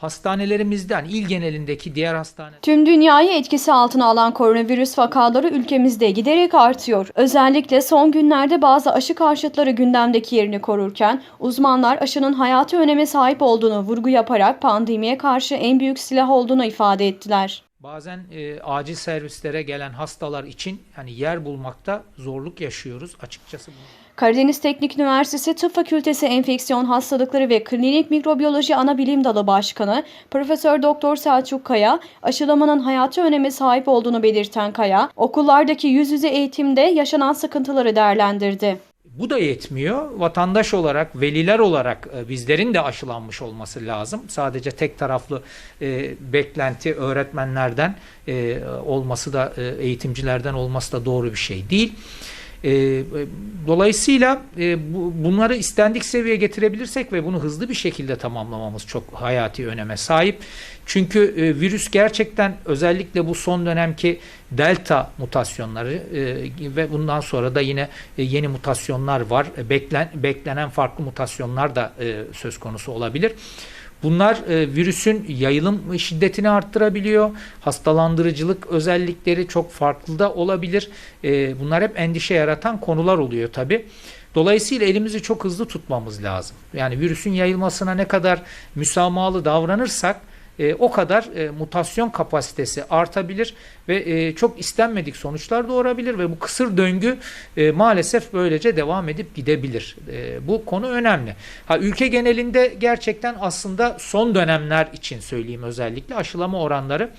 hastanelerimizden il genelindeki diğer hastane Tüm dünyayı etkisi altına alan koronavirüs vakaları ülkemizde giderek artıyor. Özellikle son günlerde bazı aşı karşıtları gündemdeki yerini korurken uzmanlar aşının hayati öneme sahip olduğunu vurgu yaparak pandemiye karşı en büyük silah olduğunu ifade ettiler. Bazen e, acil servislere gelen hastalar için hani yer bulmakta zorluk yaşıyoruz açıkçası. bunu- Karadeniz Teknik Üniversitesi Tıp Fakültesi Enfeksiyon Hastalıkları ve Klinik Mikrobiyoloji Anabilim Dalı Başkanı Profesör Doktor Selçuk Kaya, aşılamanın hayati öneme sahip olduğunu belirten Kaya, okullardaki yüz yüze eğitimde yaşanan sıkıntıları değerlendirdi. Bu da yetmiyor. Vatandaş olarak, veliler olarak e, bizlerin de aşılanmış olması lazım. Sadece tek taraflı e, beklenti öğretmenlerden e, olması da e, eğitimcilerden olması da doğru bir şey değil. E, dolayısıyla e, bu, bunları istendik seviyeye getirebilirsek ve bunu hızlı bir şekilde tamamlamamız çok hayati öneme sahip. Çünkü e, virüs gerçekten özellikle bu son dönemki delta mutasyonları e, ve bundan sonra da yine e, yeni mutasyonlar var. Beklen, beklenen farklı mutasyonlar da e, söz konusu olabilir. Bunlar e, virüsün yayılım şiddetini arttırabiliyor. Hastalandırıcılık özellikleri çok farklı da olabilir. E, bunlar hep endişe yaratan konular oluyor tabi. Dolayısıyla elimizi çok hızlı tutmamız lazım. Yani virüsün yayılmasına ne kadar müsamahalı davranırsak e, o kadar e, mutasyon kapasitesi artabilir ve e, çok istenmedik sonuçlar doğurabilir ve bu kısır döngü e, maalesef böylece devam edip gidebilir. E, bu konu önemli. Ha ülke genelinde gerçekten aslında son dönemler için söyleyeyim özellikle aşılama oranları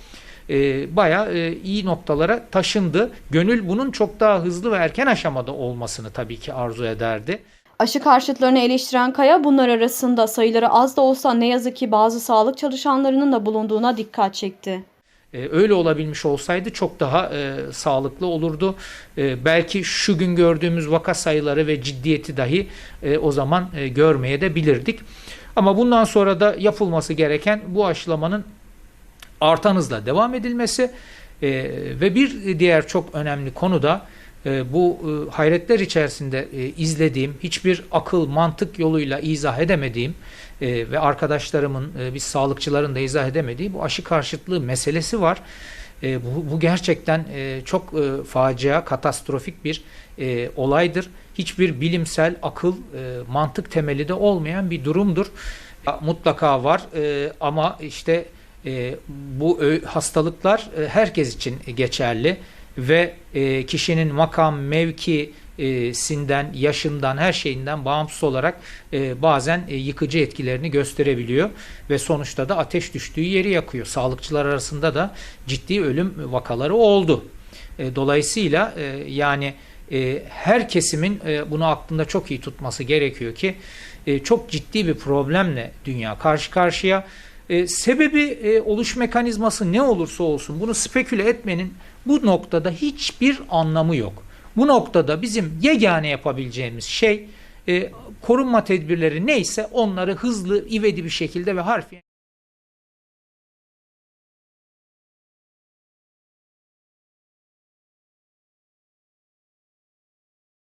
e, bayağı e, iyi noktalara taşındı. Gönül bunun çok daha hızlı ve erken aşamada olmasını tabii ki arzu ederdi. Aşı karşıtlarını eleştiren Kaya bunlar arasında sayıları az da olsa ne yazık ki bazı sağlık çalışanlarının da bulunduğuna dikkat çekti. Ee, öyle olabilmiş olsaydı çok daha e, sağlıklı olurdu. E, belki şu gün gördüğümüz vaka sayıları ve ciddiyeti dahi e, o zaman e, görmeye de bilirdik. Ama bundan sonra da yapılması gereken bu aşılamanın artan hızla devam edilmesi e, ve bir diğer çok önemli konu da e, bu e, hayretler içerisinde e, izlediğim, hiçbir akıl, mantık yoluyla izah edemediğim e, ve arkadaşlarımın, biz sağlıkçıların da izah edemediği bu aşı karşıtlığı meselesi var. Bu, bu gerçekten çok facia, katastrofik bir olaydır. Hiçbir bilimsel akıl, mantık temeli de olmayan bir durumdur. Mutlaka var ama işte bu hastalıklar herkes için geçerli ve e, kişinin makam, mevki, e, sinden, yaşından, her şeyinden bağımsız olarak e, bazen e, yıkıcı etkilerini gösterebiliyor ve sonuçta da ateş düştüğü yeri yakıyor. Sağlıkçılar arasında da ciddi ölüm vakaları oldu. E, dolayısıyla yani e, her kesimin bunu aklında çok iyi tutması gerekiyor ki çok ciddi bir problemle dünya karşı karşıya. E, sebebi e, oluş mekanizması ne olursa olsun bunu speküle etmenin bu noktada hiçbir anlamı yok. Bu noktada bizim yegane yapabileceğimiz şey e, korunma tedbirleri neyse onları hızlı, ivedi bir şekilde ve harfiyen